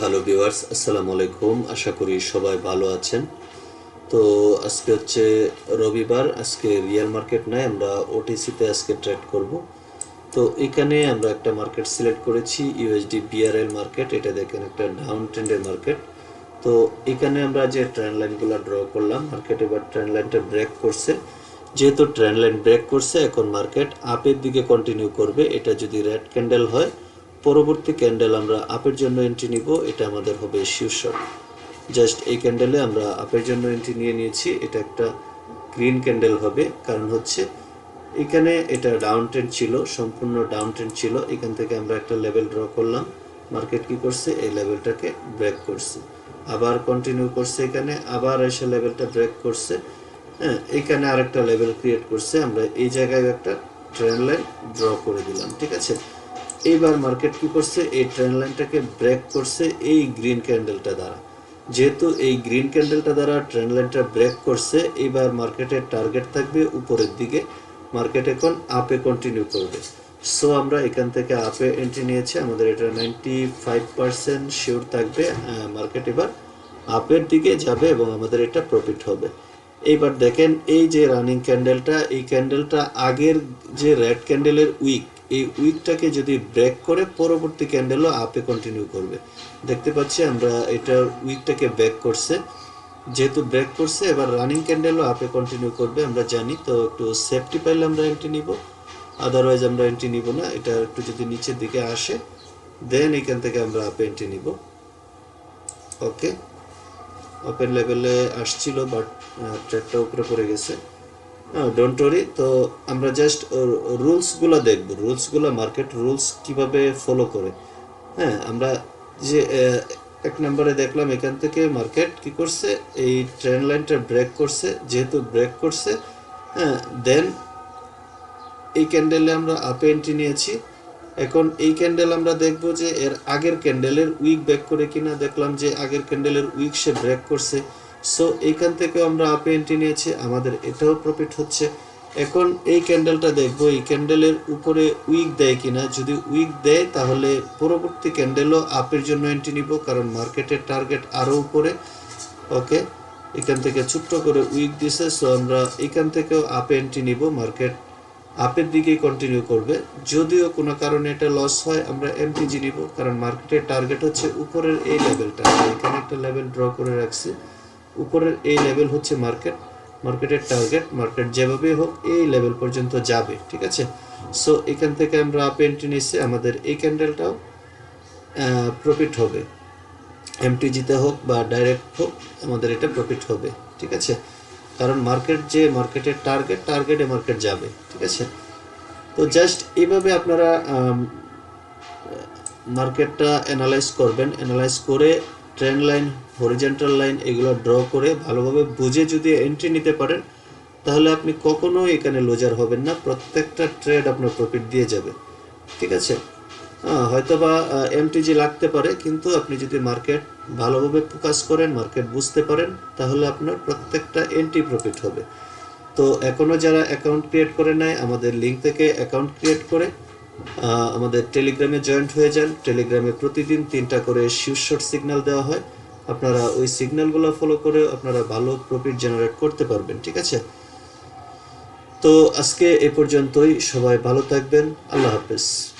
Hello viewers আসসালামু আলাইকুম আশা করি সবাই ভালো আছেন তো আজকে হচ্ছে রবিবার আজকে রিয়েল মার্কেট নাই আমরা ওটিসিতে আজকে ট্রেড করব তো এখানে আমরা একটা মার্কেট সিলেক্ট করেছি ইউএসডি বিআরএল মার্কেট এটা দেখেন একটা ডাউন ট্রেন্ডের মার্কেট তো এখানে আমরা যে ট্রেন্ড লাইনগুলো ড্র করলাম মার্কেট এবার ট্রেন্ড লাইনটা ব্রেক করছে। যেহেতু ট্রেন্ড লাইন ব্রেক করছে, এখন মার্কেট আপের দিকে কন্টিনিউ করবে। এটা যদি রেড ক্যান্ডেল হয় পরবর্তী ক্যান্ডেল আমরা আপের জন্য এন্ট্রি নিব, এটা আমাদের হবে শিওর জাস্ট এই ক্যান্ডেলে আমরা আপের জন্য এন্ট্রি নিয়ে নিয়েছি, এটা একটা গ্রিন ক্যান্ডেল হবে, কারণ হচ্ছে এখানে এটা ডাউন ট্রেন্ড ছিল, সম্পূর্ণ ডাউন ট্রেন্ড ছিল, এখান থেকে আমরা একটা লেভেল ড্র করলাম মার্কেট কি করছে? এই লেভেলটাকে ব্রেক করছে। আবার কন্টিনিউ করছে এখানে, আবার এসে লেভেলটা ব্রেক করছে হ্যাঁ এখানে আরেকটা লেভেল ক্রিয়েট করছে, আমরা এই জায়গায় একটা ট্রেন লাইন ড্র করে দিলাম, ঠিক আছে? এইবার মার্কেট কি করছে? এই ট্রেন লাইনটাকে ব্রেক করছে এই গ্রিন ক্যান্ডেলটা দ্বারা। যেহেতু এই গ্রিন ক্যান্ডেলটা দ্বারা ট্রেন লাইনটা ব্রেক করছে, এইবার মার্কেটের টার্গেট থাকবে উপরের দিকে। মার্কেট এখন আপে কন্টিনিউ করবে। সো আমরা এখান থেকে আপে এন্ট্রি নিয়েছি। আমাদের এটা নাইনটি ফাইভ পার্সেন্ট শিওর থাকবে মার্কেট এবার আপের দিকে যাবে এবং আমাদের এটা প্রফিট হবে। এইবার দেখেন, এই যে রানিং ক্যান্ডেলটা এই ক্যান্ডেলটা আগের যে রেড ক্যান্ডেলের উইক এই উইকটাকে যদি ব্রেক করে পরবর্তী ক্যান্ডেলও আপে কন্টিনিউ করবে। দেখতে পাচ্ছি আমরা এটা উইকটাকে ব্রেক করছে। যেহেতু ব্রেক করছে, এবার রানিং ক্যান্ডেলও আপে কন্টিনিউ করবে, আমরা জানি। তো একটু সেফটি পাইলে আমরা এন্ট্রি নিব। আদারওয়াইজ আমরা এন্ট্রি নিব না। এটা একটু যদি নিচের দিকে আসে দেন এখান থেকে আমরা আপে এন্ট্রি নিব। ওকে ওপেন লেভেলে আসছিল বাট ট্র্যাকটা উপরে পড়ে গেছে। ডোন্ট ওরি তো আমরা জাস্ট রুলসগুলো দেখব। রুলসগুলো মার্কেট রুলস কীভাবে ফলো করে। হ্যাঁ আমরা যে এক নম্বরে দেখলাম এখান থেকে মার্কেট কি করছে, এই ট্রেন লাইনটা ব্রেক করছে, যেহেতু ব্রেক করছে হ্যাঁ দেন এই ক্যান্ডেলে আমরা আপে এন্ট্রি নিয়েছি। এখন এই ক্যান্ডেল আমরা দেখব যে এর আগের ক্যান্ডেলের উইক ব্রেক করে কিনা, দেখলাম যে আগের ক্যান্ডেলের উইক সে ব্রেক করছে। সো এইখান থেকেও আমরা আপে এন্ট্রি নিয়েছি। আমাদের এটাও প্রফিট হচ্ছে। এখন এই ক্যান্ডেলটা দেখব, এই ক্যান্ডেলের উপরে উইক দেয় কিনা। যদি উইক দেয়, তাহলে পরবর্তী ক্যান্ডেলও আপের জন্য এন্ট্রি নিব, কারণ মার্কেটের টার্গেট আরও উপরে। ওকে এখান থেকে ছোট্ট করে উইক দিছে সো আমরা এখান থেকেও আপে এন্ট্রি নিব। মার্কেট আপের দিকেই কন্টিনিউ করবে। যদিও কোনো কারণে এটা লস হয়, আমরা এমটিজি নিব, কারণ মার্কেটের টার্গেট হচ্ছে উপরের এই লেভেলটা এখানে একটা লেভেল ড্র করে রাখছি। উপরের এই লেভেল হচ্ছে মার্কেট মার্কেটের টার্গেট মার্কেট যেভাবেই হোক এই লেভেল পর্যন্ত যাবে, ঠিক আছে? সো এখান থেকে আমরা আপ এন্ট্রি নিচ্ছি, আমাদের এই ক্যান্ডেলটাও প্রফিট হবে। এমটিজিতে হোক বা ডাইরেক্ট হোক, আমাদের এটা প্রফিট হবে, ঠিক আছে? কারণ মার্কেট যে মার্কেটের টার্গেট টার্গেটে মার্কেট যাবে, ঠিক আছে? তো জাস্ট এইভাবে আপনারা মার্কেটটা অ্যানালাইজ করবেন অ্যানালাইজ করে ট্রেন্ড লাইন হরিজেন্টাল লাইন এগুলো ড্র করে ভালোভাবে বুঝে যদি এন্ট্রি নিতে পারেন, তাহলে আপনি কখনো এখানে লোজার হবেন না, প্রত্যেকটা ট্রেড আপনার প্রফিট দিয়ে যাবে। ঠিক আছে? হ্যাঁ হয়তো বা এমটিজি লাগতে পারে, কিন্তু আপনি যদি মার্কেট ভালোভাবে ফোকাস করেন মার্কেট বুঝতে পারেন, তাহলে আপনার প্রত্যেকটা এন্ট্রি প্রফিট হবে। তো এখনও যারা অ্যাকাউন্ট ক্রিয়েট করে নেয় আমাদের লিঙ্ক থেকে অ্যাকাউন্ট ক্রিয়েট করে আমাদের টেলিগ্রামে জয়েন্ট হয়ে যান। টেলিগ্রামে প্রতিদিন তিনটা করে শিউশট সিগন্যাল দেওয়া হয়। আপনারা ওই সিগন্যালগুলো ফলো করে আপনারা ভালো প্রফিট জেনারেট করতে পারবেন, ঠিক আছে? তো আজকে এ পর্যন্তই। সবাই ভালো থাকবেন। আল্লাহ হাফেজ।